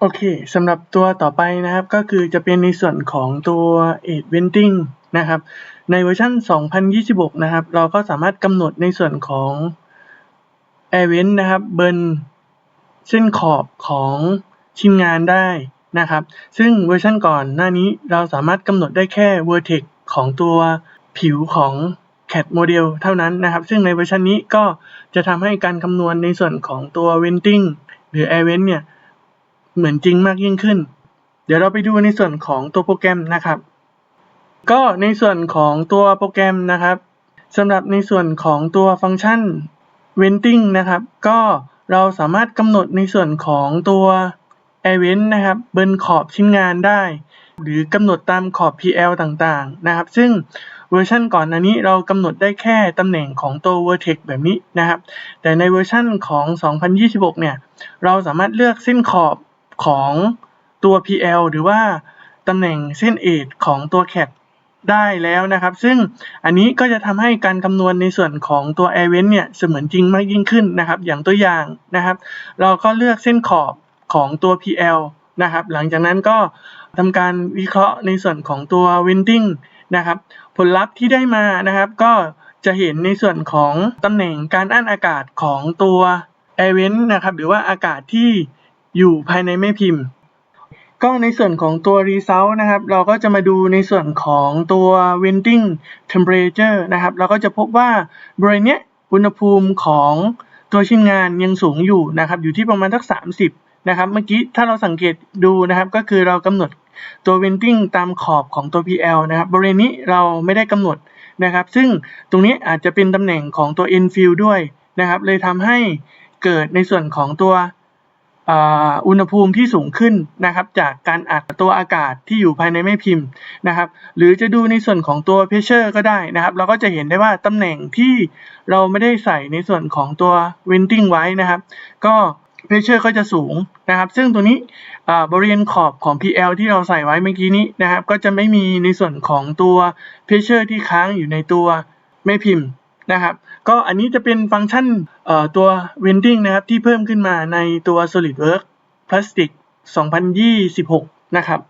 โอเคสำหรับตัวต่อไปนะครับก็คือจะเป็นในส่วนของตัว Edge Venting นะครับในเวอร์ชัน2026 นะครับ เราก็สามารถกำหนดในส่วนของ Air Vent นะครับเบิร์นเส้นขอบของชิ้นงานได้นะครับ ซึ่งเวอร์ชันก่อนหน้านี้เราสามารถกำหนดได้แค่ Vertex ของตัวผิวของ CAD Model เท่านั้นนะครับ ซึ่งในเวอร์ชันนี้ก็จะทำให้การคำนวณในส่วนของตัว Venting หรือ Air Vent เนี่ย เหมือนจริงมากยิ่งขึ้น เดี๋ยวเราไปดูในส่วนของตัวโปรแกรมนะครับ ก็ในส่วนของตัวโปรแกรมนะครับสำหรับในส่วนของตัวฟังก์ชัน venting นะครับ ก็เราสามารถกำหนดในส่วนของตัว air vent นะครับบนขอบชิ้นงานได้ หรือกำหนดตามขอบ PL ต่างๆ นะครับ ซึ่งเวอร์ชันก่อนอันนี้เรากำหนดได้แค่ตำแหน่งของตัว vertex แบบนี้นะครับ แต่ในเวอร์ชันของ 2026 เนี่ย เราสามารถเลือกเส้นขอบ ของตัว PL หรือว่าตำแหน่งเส้นเอดของตัว CAD ได้แล้วนะครับ ซึ่งอันนี้ก็จะทำให้การคำนวณในส่วนของตัว Air Vent เนี่ยเสมือนจริงมากยิ่งขึ้นนะครับ อย่างตัวอย่างนะครับ เราก็เลือกเส้นขอบของตัว PL นะครับ หลังจากนั้นก็ทำการวิเคราะห์ในส่วนของตัว Venting นะครับ ผลลัพธ์ที่ได้มานะครับ ก็จะเห็นในส่วนของตำแหน่งการอั้นอากาศของตัว Air Vent นะครับ หรือว่าอากาศที่ อยู่ภายในแม่พิมพ์ ก็ในส่วนของตัว result นะครับ เราก็จะมาดูในส่วนของตัว venting temperature นะครับ เราก็จะพบว่าบริเวณเนี้ยอุณหภูมิของตัวชิ้นงานยังสูงอยู่นะครับ อยู่ที่ประมาณสัก 30 นะครับ เมื่อกี้ถ้าเราสังเกตดูนะครับ ก็คือเรากำหนดตัว venting ตามขอบของตัว PL นะครับ บริเวณนี้เราไม่ได้กำหนดนะครับ ซึ่งตรงนี้อาจจะเป็นตำแหน่งของตัว infill ด้วยนะครับ เลยทำให้เกิดในส่วนของตัว อุณหภูมิที่สูงขึ้นนะครับ จากการอัดตัวอากาศที่อยู่ภายในแม่พิมพ์นะครับ หรือจะดูในส่วนของตัวเพชเชอร์ก็ได้นะครับ เราก็จะเห็นได้ว่าตำแหน่งที่เราไม่ได้ใส่ในส่วนของตัว venting ไว้นะครับ ก็เพชเชอร์ก็จะสูงนะครับ ซึ่งตัวนี้บริเวณขอบของ PL ที่เราใส่ไว้เมื่อกี้นี้นะครับ ก็จะไม่มีในส่วนของตัวเพชเชอร์ที่ค้างอยู่ในตัวแม่พิมพ์ นะครับ ก็อันนี้จะเป็นฟังก์ชันตัว vending นะครับที่เพิ่มขึ้นมาในตัว SolidWorks Plastic 2026 นะครับ